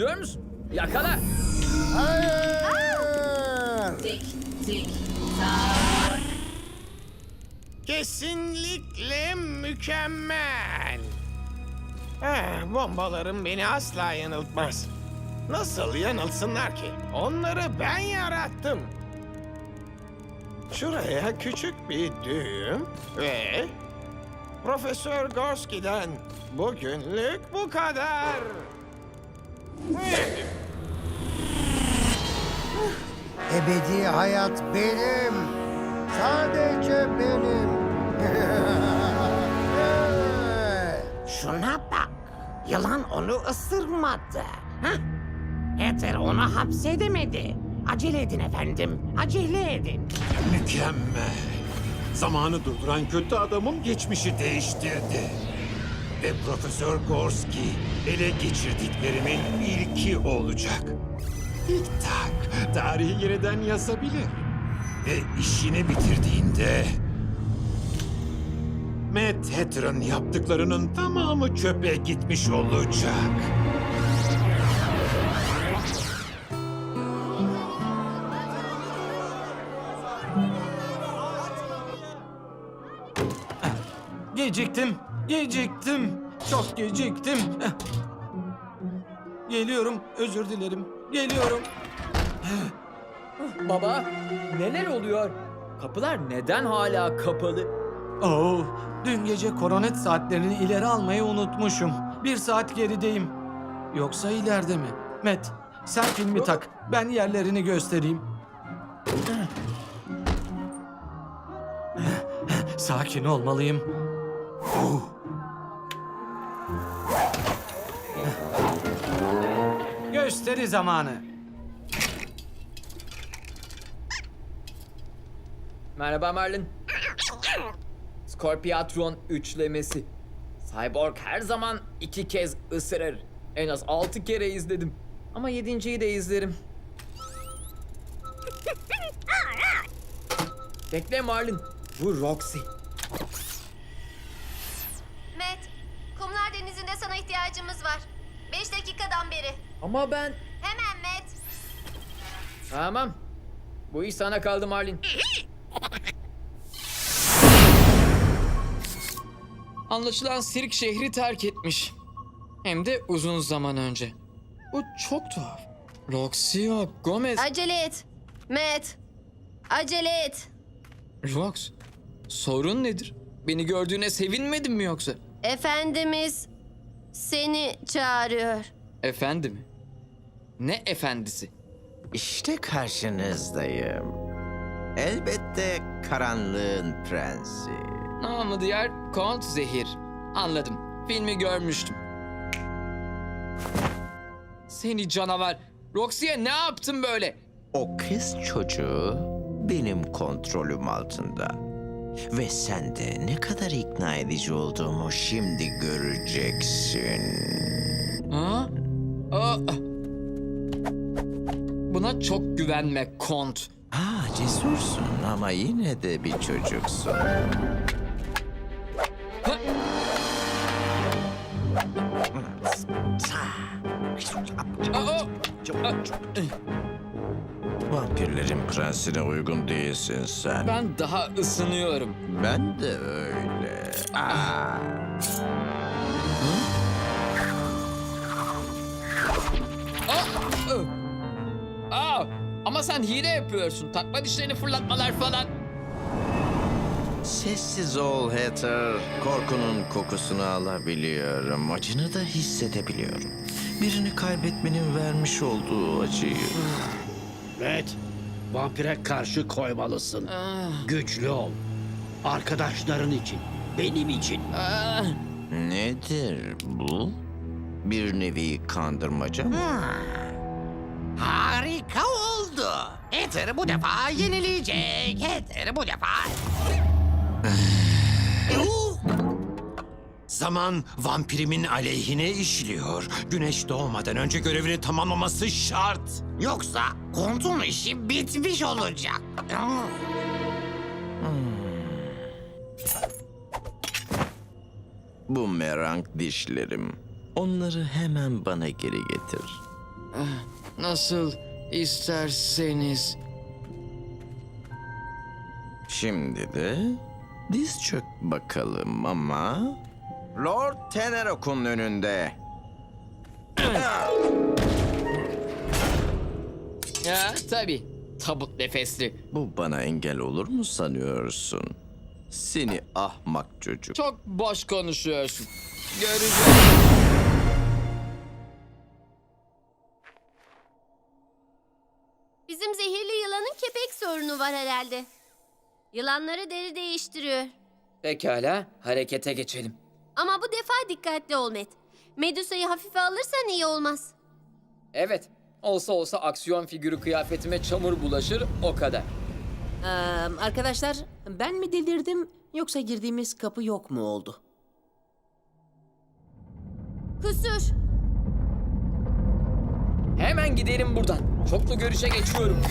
istiyor musun? Yakala. Hayır. Kesinlikle mükemmel. Eh, bombalarım beni asla yanıltmaz. Nasıl yanılsınlar ki? Onları ben yarattım. Şuraya küçük bir düğüm ve Profesör Gorski'den bugünlük bu kadar. Ebedi hayat benim. Sadece benim. Şuna bak. Yılan onu ısırmadı. Hah? Heather onu hapsedemedi. Acele edin efendim. Acele edin. Mükemmel. Zamanı durduran kötü adamın geçmişi değiştirdi. Ve Profesör Gorski ele geçirdiklerimin ilki olacak. Tik tak, tarihi yeniden yazabilir. Ve işini bitirdiğinde... Matt Hatter'ın yaptıklarının tamamı çöpe gitmiş olacak. Geciktim, geciktim. Çok geciktim. Geliyorum, özür dilerim. Geliyorum. Baba, neler oluyor? Kapılar neden hala kapalı? Oh, dün gece koronet saatlerini ileri almayı unutmuşum. Bir saat gerideyim. Yoksa ileride mi? Met, sen filmi tak. Ben yerlerini göstereyim. Sakin olmalıyım. Gösteri zamanı. Merhaba Merlin. Scorpiatron üçlemesi. Cyborg her zaman iki kez ısırır. En az altı kere izledim. Ama yedinciyi de izlerim. Bekle Marlin. Bu Roxy. Ama ben... Hemen Matt. Tamam. Bu iş sana kaldı Marlin. Anlaşılan Sirk şehri terk etmiş. Hem de uzun zaman önce. Bu çok tuhaf. Roxio Gomez... Acele et. Matt. Acele et. Rox, sorun nedir? Beni gördüğüne sevinmedin mi yoksa? Efendimiz seni çağırıyor. Efendi mi? Ne efendisi? İşte karşınızdayım. Elbette karanlığın prensi. Namı diğer Kont Zehir. Anladım. Filmi görmüştüm. Seni canavar. Roxy'ye ne yaptın böyle? O kız çocuğu benim kontrolüm altında. Ve sen de ne kadar ikna edici olduğumu şimdi göreceksin. Ha? Aa. Buna çok güvenme Kont. Ha cesursun ama yine de bir çocuksun. Vampirlerin prensine uygun değilsin sen. ben daha ısınıyorum. Ben de öyle. Aa, ama sen hile yapıyorsun. Takma dişlerini fırlatmalar falan. Sessiz ol Heather. Korkunun kokusunu alabiliyorum. Acını da hissedebiliyorum. Birini kaybetmenin vermiş olduğu acıyı. Evet. Vampire karşı koymalısın. Ah, Güçlü ol. Arkadaşların için. Benim için. ah. Nedir bu? Bir nevi kandırmaca mı? Harika oldu. Heather bu defa yenileyecek. Heather bu defa... Zaman vampirimin aleyhine işliyor. Güneş doğmadan önce görevini tamamlaması şart. Yoksa kontun işi bitmiş olacak. Bu merank dişlerim. Onları hemen bana geri getir. Nasıl isterseniz. Şimdi de diz çök bakalım ama... Lord Tenerok'un önünde. Ya tabii. Tabut nefesli. Bu bana engel olur mu sanıyorsun? Seni ahmak çocuk. Çok boş konuşuyorsun. Göreceğiz. Var herhalde. Yılanları deri değiştiriyor. Pekala, harekete geçelim. Ama bu defa dikkatli ol Met. Medusa'yı hafife alırsan iyi olmaz. Evet, olsa olsa aksiyon figürü kıyafetime çamur bulaşır, o kadar. Ee, arkadaşlar ben mi delirdim yoksa girdiğimiz kapı yok mu oldu? Kusur. Hemen gidelim buradan. Çoklu görüşe geçiyorum.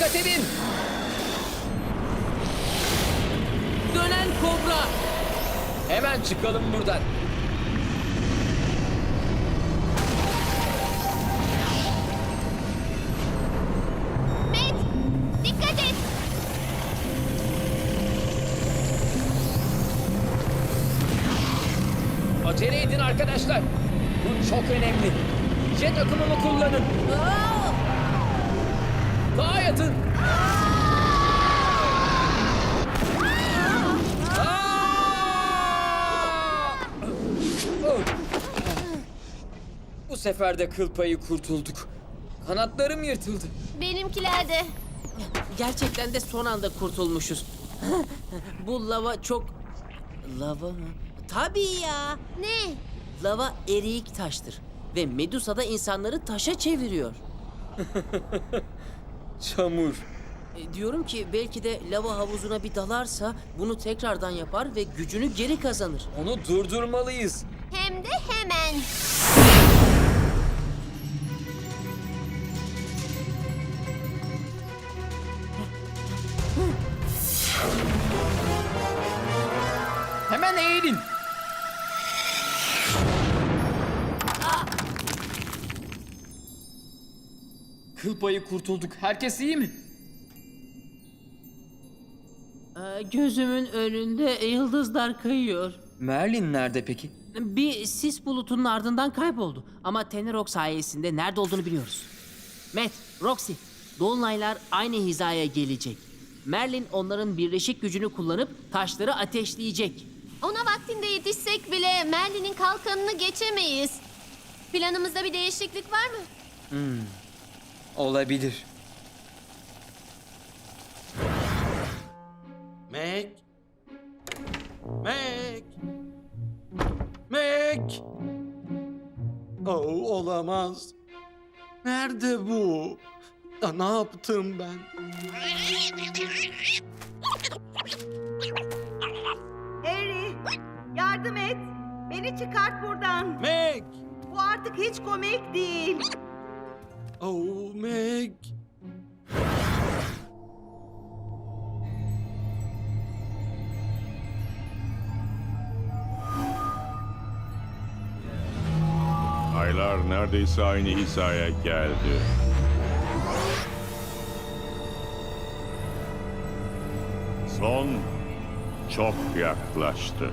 Dikkat edin. Dönen kobra! Hemen çıkalım buradan. Met, dikkat et. Acele edin arkadaşlar. Bu çok önemli. Jet akımını kullanın. Dağa yatın. Bu sefer de kıl payı kurtulduk. Kanatlarım yırtıldı. Benimkiler de. Gerçekten de son anda kurtulmuşuz. Bu lava çok... Lava mı? Tabii ya. Ne? Lava eriyik taştır. Ve Medusa da insanları taşa çeviriyor. Çamur. E, diyorum ki belki de lava havuzuna bir dalarsa bunu tekrardan yapar ve gücünü geri kazanır. Onu durdurmalıyız. Hem de hemen. Hemen Kıl payı kurtulduk. Herkes iyi mi? Ee, gözümün önünde yıldızlar kayıyor. Merlin nerede peki? Bir sis bulutunun ardından kayboldu. Ama Tenerok sayesinde nerede olduğunu biliyoruz. Matt, Roxy, Dolunaylar aynı hizaya gelecek. Merlin onların birleşik gücünü kullanıp taşları ateşleyecek. Ona vaktinde yetişsek bile Merlin'in kalkanını geçemeyiz. Planımızda bir değişiklik var mı? Olabilir. Meg. Meg. Meg. Oh, olamaz. Nerede bu? Da ne yaptım ben? Harry, yardım et. Beni çıkart buradan. Meg. Bu artık hiç komik değil. Oh, Meg. Aylar neredeyse aynı hizaya geldi. Son çok yaklaştı.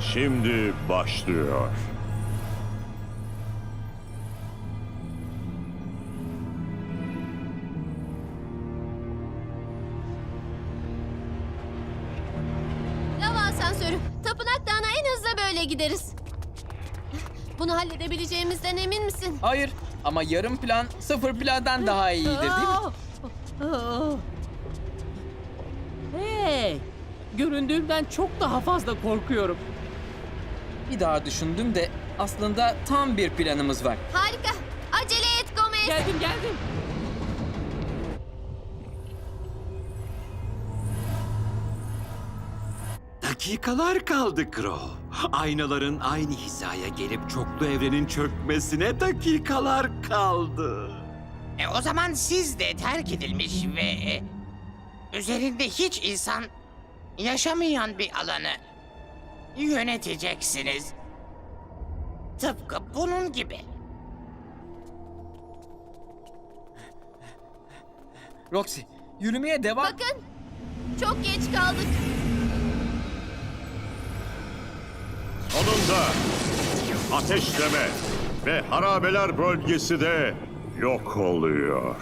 Şimdi başlıyor. Gideriz. Bunu halledebileceğimizden emin misin? Hayır ama yarım plan sıfır plandan daha iyidir değil mi? Aa! Hey! Göründüğümden çok daha fazla korkuyorum. Bir daha düşündüm de aslında tam bir planımız var. Harika. Acele et Gomez. Geldim geldim. Dakikalar kaldı Crow. Aynaların aynı hizaya gelip çoklu evrenin çökmesine dakikalar kaldı. E, o zaman siz de terk edilmiş ve e, üzerinde hiç insan yaşamayan bir alanı yöneteceksiniz. Tıpkı bunun gibi. Roxy, yürümeye devam... Bakın, çok geç kaldık. Sonunda ateşleme ve harabeler bölgesi de yok oluyor.